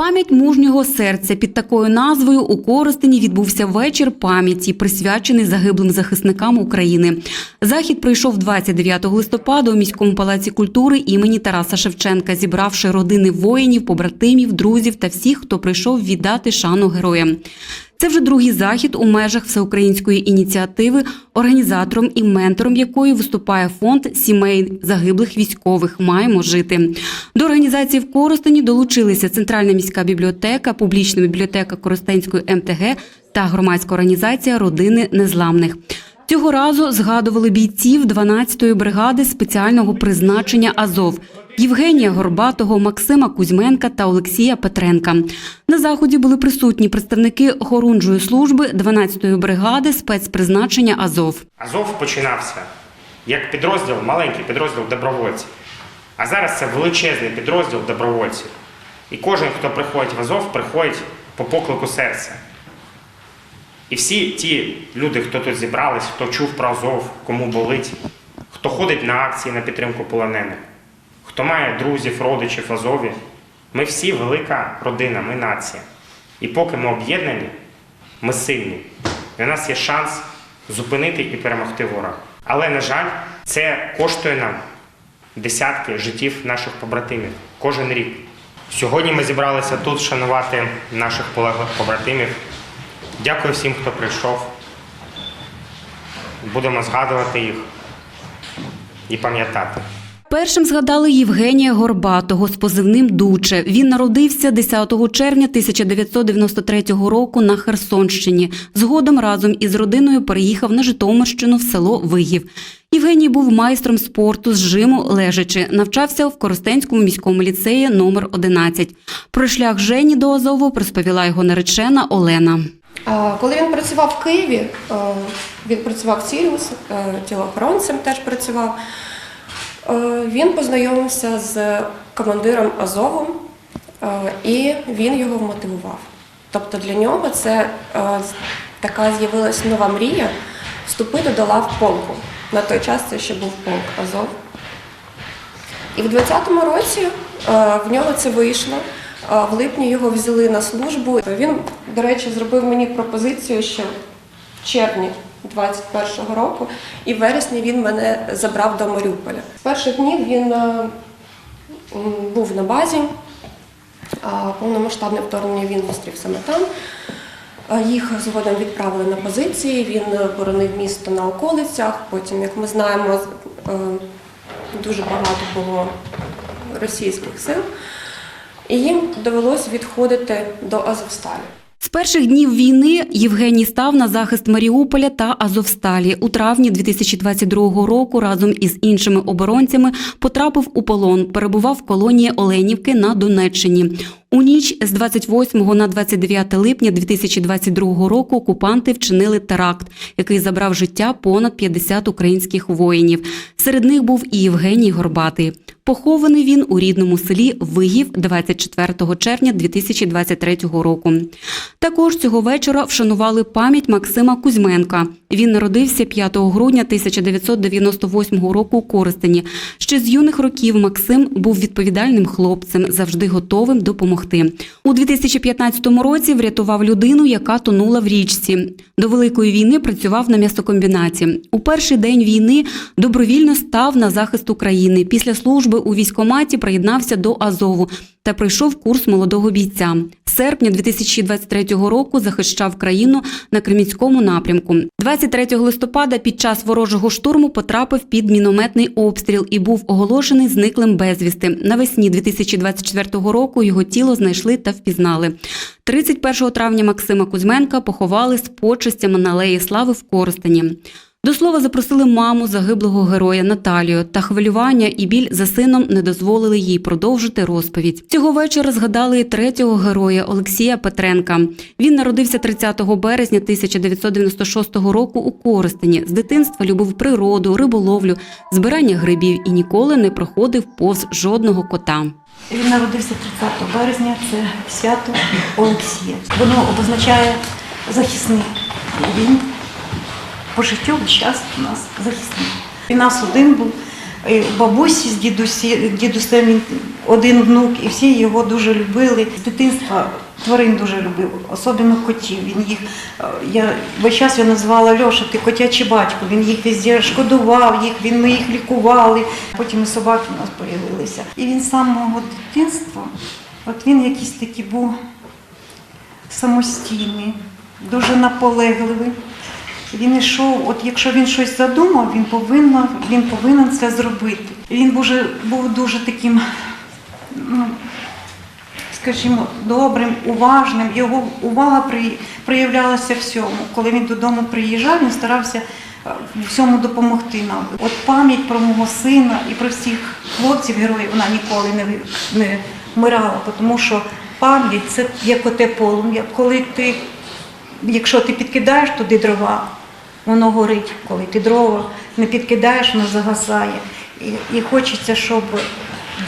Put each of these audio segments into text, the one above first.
Пам'ять мужнього серця під такою назвою у Коростені відбувся вечір пам'яті, присвячений загиблим захисникам України. Захід прийшов 29 листопада у міському палаці культури імені Тараса Шевченка, зібравши родини воїнів, побратимів, друзів та всіх, хто прийшов віддати шану героям. Це вже другий захід у межах всеукраїнської ініціативи, організатором і ментором якої виступає фонд сімей загиблих військових. Маємо жити. До організації в Коростені долучилися Центральна міська бібліотека, публічна бібліотека Коростенської МТГ та громадська організація Родини Незламних. Цього разу згадували бійців 12-ї бригади спеціального призначення Азов. Євгенія Горбатого, Максима Кузьменка та Олексія Петренка. На заході були присутні представники охоронжої служби 12-ї бригади спецпризначення Азов. Азов починався як підрозділ, маленький підрозділ добровольців. А зараз це величезний підрозділ добровольців. І кожен, хто приходить в Азов, приходить по поклику серця. І всі ті люди, хто тут зібрались, хто чув про Азов, кому болить, хто ходить на акції на підтримку полонених, хто має друзів, родичів в Азові, ми всі велика родина, ми нація. І поки ми об'єднані, ми сильні. І у нас є шанс зупинити і перемогти ворога. Але, на жаль, це коштує нам десятки життів наших побратимів кожен рік. Сьогодні ми зібралися тут шанувати наших полеглих побратимів. Дякую всім, хто прийшов. Будемо згадувати їх і пам'ятати. Першим згадали Євгенія Горбатого з позивним Дуче. Він народився 10 червня 1993 року на Херсонщині. Згодом разом із родиною переїхав на Житомирщину в село Вигів. Євгеній був майстром спорту з жиму лежачи. Навчався в Коростенському міському ліцеї номер 11. Про шлях Жені до Азову розповіла його наречена Олена. Коли він працював в Києві, е, він працював в Сіріус, е, тілоохоронцем теж працював. Е, Він познайомився з командиром Азову, е, і він його вмотивував. Тобто для нього це е, така з'явилася нова мрія вступити до лав полку. На той час це ще був полк Азов. І в 20-му році в нього це вийшло. В липні його взяли на службу. Він, до речі, зробив мені пропозицію ще в червні 21-го року, і в вересні він мене забрав до Маріуполя. З перших днів він е, був на базі. Повномасштабне вторгнення він зустрів саме там. Е, Їх згодом відправили на позиції. Він боронив місто на околицях. Потім, як ми знаємо, е, дуже багато було російських сил, і їм довелось відходити до Азовсталі. З перших днів війни Євгеній став на захист Маріуполя та Азовсталі. У травні 2022 року разом із іншими оборонцями потрапив у полон, перебував в колонії Оленівки на Донеччині. У ніч з 28 на 29 липня 2022 року окупанти вчинили теракт, який забрав життя понад 50 українських воїнів. Серед них був і Євгеній Горбатий. Похований він у рідному селі Вигів 24 червня 2023 року. Також цього вечора вшанували пам'ять Максима Кузьменка. Він народився 5 грудня 1998 року у Коростені. Ще з юних років Максим був відповідальним хлопцем, завжди готовим допомогти. У 2015 році врятував людину, яка тонула в річці. До великої війни працював на м'ясокомбінаті. У перший день війни добровільно став на захист України. Після служби у військкоматі приєднався до Азову та пройшов курс молодого бійця. Серпня 2023 року захищав країну на Кремінському напрямку. 23 листопада під час ворожого штурму потрапив під мінометний обстріл і був оголошений зниклим безвісти. Навесні 2024 року його тіло знайшли та впізнали. 31 травня Максима Кузьменка поховали з почестями на алеї Слави в Коростені. До слова запросили маму загиблого героя Наталію, та хвилювання і біль за сином не дозволили їй продовжити розповідь. Цього вечора згадали і третього героя Олексія Петренка. Він народився 30 березня 1996 року у Коростені. З дитинства любив природу, риболовлю, збирання грибів і ніколи не проходив повз жодного кота. Він народився 30 березня, це свято Олексія. Воно обозначає захисник. Він по весь час у нас захисник. Він нас один був, е, бабусі з дідусем один внук, і всі його дуже любили. З дитинства тварин дуже любив, особливо котів. Він їх, е, я весь час його назвала Льоша, ти котячий батько. Він їх везде шкодував, їх, він, ми їх лікували. Потім і собаки у нас з'явилися. І він з самого дитинства, от він якийсь такий був самостійний, дуже наполегливий. Він йшов, от якщо він щось задумав, він повинен, він повинен це зробити. Він дуже, був дуже таким, ну, скажімо, добрим, уважним. Його увага при- проявлялася всьому. Коли він додому приїжджав, він старався е, всьому допомогти нам. От пам'ять про мого сина і про всіх хлопців, героїв, вона ніколи не, не вмирала, тому що пам'ять це як оте полум'я. Коли ти, якщо ти підкидаєш туди дрова, воно горить. Коли ти дрова не підкидаєш, воно загасає. І, і хочеться, щоб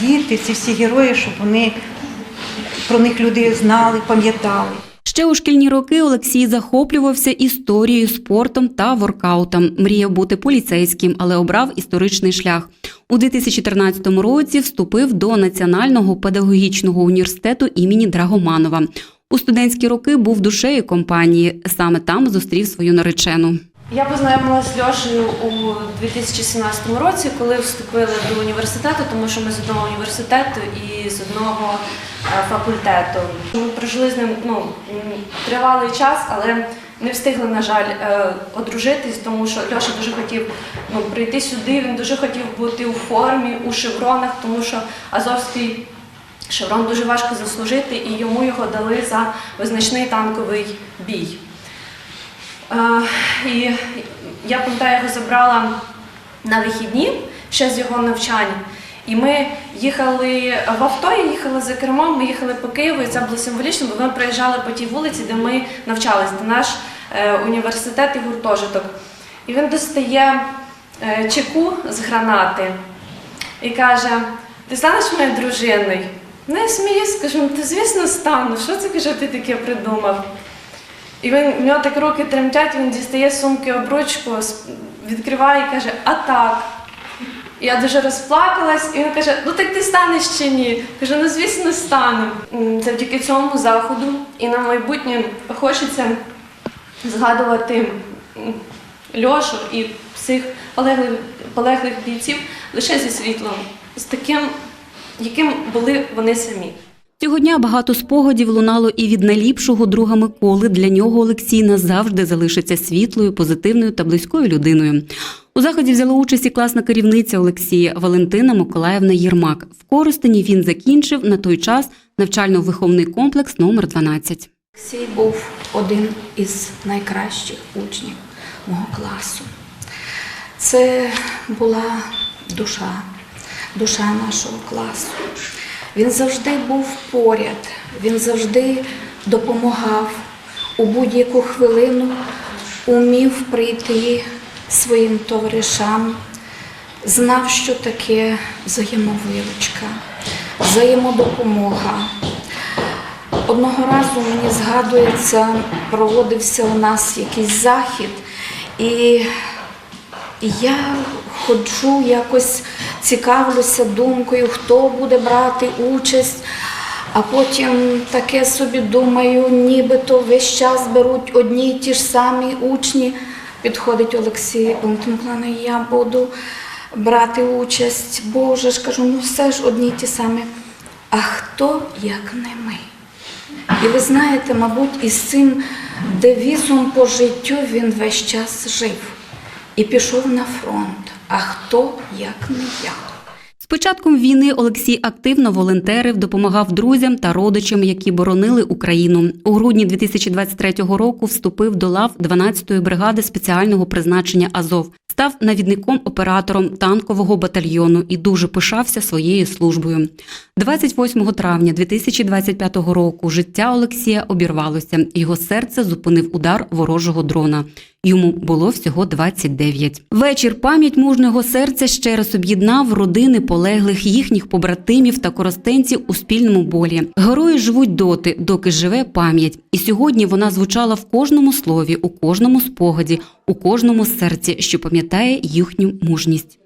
діти, ці всі герої, щоб вони про них люди знали, пам'ятали. Ще у шкільні роки Олексій захоплювався історією, спортом та воркаутом. Мріяв бути поліцейським, але обрав історичний шлях. У 2013 році вступив до Національного педагогічного університету імені Драгоманова. У студентські роки був душею компанії. Саме там зустрів свою наречену. Я познайомилася з Льошею у 2017 році, коли вступили до університету, тому що ми з одного університету і з одного е, факультету. Ми прожили з ним ну, тривалий час, але не встигли, на жаль, е, одружитись, тому що Льоша дуже хотів ну, прийти сюди, він дуже хотів бути у формі, у шевронах, тому що Азовський шеврон дуже важко заслужити, і йому його дали за визначний танковий бій. Е, І я пам'ятаю, його забрала на вихідні ще з його навчання. І ми їхали в авто, я їхала за кермом, ми їхали по Києву, і це було символічно, бо ми проїжджали по тій вулиці, де ми навчалися, де наш е, університет і гуртожиток. І він достає е, чеку з гранати і каже: Ти станеш моєю дружиною? Ну, я сміюсь, кажу, «Ну, ти звісно стану. Що це каже, ти таке придумав? І він, в нього так руки тремтять, він дістає сумки обручку, відкриває і каже, а так. Я дуже розплакалась, і він каже: ну так ти станеш чи ні? Кажу, ну звісно, стану. Завдяки цьому заходу і на майбутнє хочеться згадувати Льошу і всіх полеглих, полеглих бійців лише зі світлом, з таким, яким були вони самі. Цього дня багато спогадів лунало і від найліпшого друга Миколи. Для нього Олексій назавжди залишиться світлою, позитивною та близькою людиною. У заході взяла участь і класна керівниця Олексія Валентина Миколаївна Єрмак. В Коростені він закінчив на той час навчально-виховний комплекс номер 12. Олексій був один із найкращих учнів мого класу. Це була душа, душа нашого класу. Він завжди був поряд, він завжди допомагав у будь-яку хвилину, умів прийти своїм товаришам, знав, що таке взаємовиручка, взаємодопомога. Одного разу мені згадується, проводився у нас якийсь захід, і я ходжу, якось цікавлюся думкою, хто буде брати участь. А потім таке собі думаю, нібито весь час беруть одні й ті ж самі учні. Підходить Олексій Миколаївна, я буду брати участь. Боже ж кажу, ну все ж одні й ті самі. А хто як не ми? І ви знаєте, мабуть, із цим девізом по життю він весь час жив і пішов на фронт. А хто як не я? З початком війни Олексій активно волонтерив, допомагав друзям та родичам, які боронили Україну. У грудні 2023 року вступив до лав 12-ї бригади спеціального призначення Азов. Став навідником-оператором танкового батальйону і дуже пишався своєю службою. 28 травня 2025 року життя Олексія обірвалося. Його серце зупинив удар ворожого дрона. Йому було всього 29. Вечір пам'ять мужнього серця ще раз об'єднав родини полеглих їхніх побратимів та коростенців у спільному болі. Герої живуть доти, доки живе пам'ять. І сьогодні вона звучала в кожному слові, у кожному спогаді, у кожному серці, що пам'ятає їхню мужність.